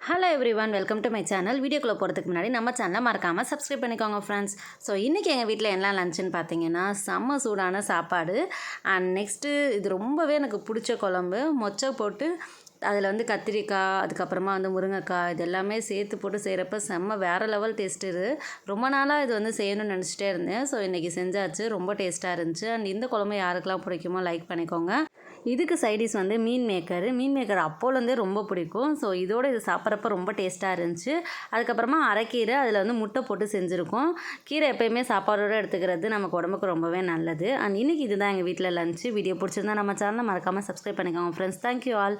Hello everyone welcome to my channel வீடியோக்குள்ளே போகிறதுக்கு முன்னாடி நம்ம சேனலை மறக்காமல் சப்ஸ்கிரைப் பண்ணிக்கோங்க ஃப்ரெண்ட்ஸ் ஸோ இன்றைக்கி எங்கள் வீட்டில் என்ன லஞ்சுன்னு பார்த்தீங்கன்னா செம்ம சூடான சாப்பாடு. அண்ட் நெக்ஸ்ட்டு இது ரொம்பவே எனக்கு பிடிச்ச குழம்பு. மொச்சை போட்டு அதில் வந்து கத்திரிக்காய் அதுக்கப்புறமா வந்து முருங்கைக்காய் இது எல்லாமே சேர்த்து போட்டு செய்கிறப்ப செம்ம வேறு லெவல் டேஸ்ட் இது. ரொம்ப நாளாக இது வந்து செய்யணும்னு நினச்சிட்டே இருந்தேன். ஸோ இன்றைக்கி செஞ்சாச்சு. ரொம்ப டேஸ்ட்டாக இருந்துச்சு. அண்ட் இந்த குழம்பு யாருக்கெல்லாம் பிடிக்குமோ லைக் பண்ணிக்கோங்க. இதுக்கு சைடிஸ் வந்து மீன் மேக்கர் மீன் மேக்கர் அப்போலேருந்தே ரொம்ப பிடிக்கும். ஸோ இதோட இது சாப்பிட்றப்ப ரொம்ப டேஸ்ட்டாக இருந்துச்சு. அதுக்கப்புறமா அரைக்கீரை அதில் வந்து முட்டை போட்டு செஞ்சுருக்கோம். கீரை எப்போயுமே சாப்பாடோடு எடுத்துக்கிறது நமக்கு உடம்புக்கு ரொம்பவே நல்லது. அண்ட் இன்றைக்கி இதுதான் எங்கள் வீட்டில் லஞ்சு வீடியோ பிடிச்சிருந்தா நம்ம சேனலை மறக்காமல் சப்ஸ்கிரைப் பண்ணிக்கோங்க ஃப்ரெண்ட்ஸ் தேங்க்யூ ஆல்